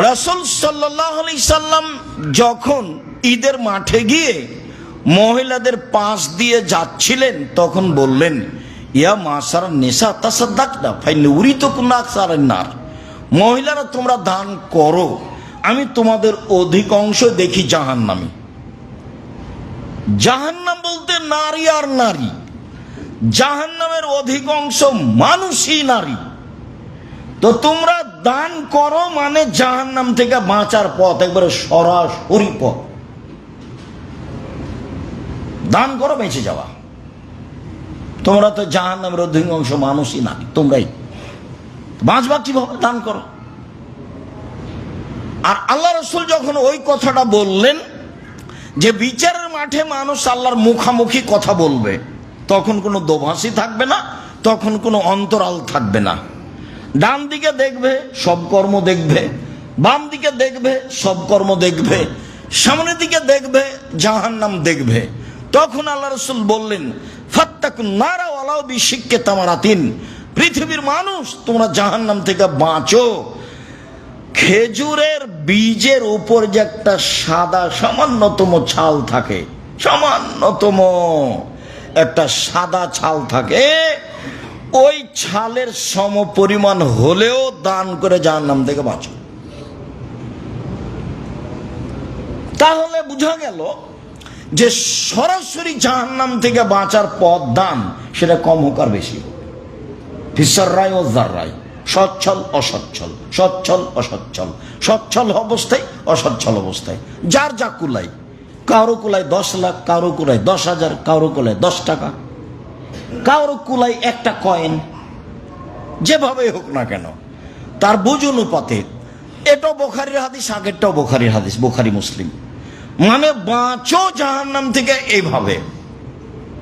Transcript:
রাসুল সাল্লাহ আলি সাল্লাম যখন ঈদের মাঠে গিয়ে মহিলাদের পাশ দিয়ে যাচ্ছিলেন, তখন বললেন, ইয়া মাসার নেশা তাসাদ্দাক না ফাই নুরি তো নার মহিলারা তোমরা দান করো, আমি তোমাদের অধিকাংশ দেখি জাহান্নামী। জাহান্নাম বলতে নারী আর নারী। জাহান্নামের অধিকাংশ মানুষই নারী। তো তোমরা দান করো মানে জাহান্নাম থেকে বাঁচার পথ, একবারে সরাসরি পথ। দান করো, বেঁচে যাওয়া। তোমরা তো জাহান্নামের অধিকাংশ মানুষই না, তোমরাই। বাঁচবা কীভাবে? দান করো। আর আল্লাহ রসুল যখন ওই কথাটা বললেন, যে বিচারের মাঠে মানুষ আল্লাহর মুখামুখি কথা বলবে, তখন কোনো দোভাষী থাকবে না, তখন কোনো অন্তরাল থাকবে না। ডান দিকে দেখবে, সব কর্ম দেখবে। বাম দিকে দেখবে, সব কর্ম দেখবে। সামনের দিকে দেখবে, জাহান্নাম দেখবে। তখন আল্লাহ রসুল বললেন, ফাত্তাকুন নারা ওয়ালাও বিশিক্ষে তামারাতিন। পৃথিবীর মানুষ, তোমরা জাহান্নাম থেকে বাঁচো। খেজুরের বীজের উপর যে একটা সাদা সামান্যতম ছাল থাকে, সামান্যতম একটা সাদা ছাল থাকে ওই ছালের সম পরিমাণ হলেও দান করে যার নাম থেকে বাঁচো। তাহলে বোঝা গেল যে সরাসরি জাহান্নাম থেকে বাঁচার পথ দান, সেটা কম হোক আর বেশি হোক। ফিসার রায় ও জার রায়, সচ্ছল, অসচ্ছল সচ্ছল অসচ্ছল, সচ্ছল অবস্থায়, অসচ্ছল অবস্থায়। যার যা কুলাই কারও কুলাই দশ লাখ, কারও কুলাই দশ হাজার, কারও কুলায় দশ টাকা। কারও কুলাই একটা কয়েন যেভাবে হোক না কেন, তার বুঝ অনুপাতে এটাও বোখারির হাদিস, আগেরটাও বোখারির হাদিস, বোখারি মুসলিম। মানে বাঁচো জাহান্নাম থেকে এইভাবে।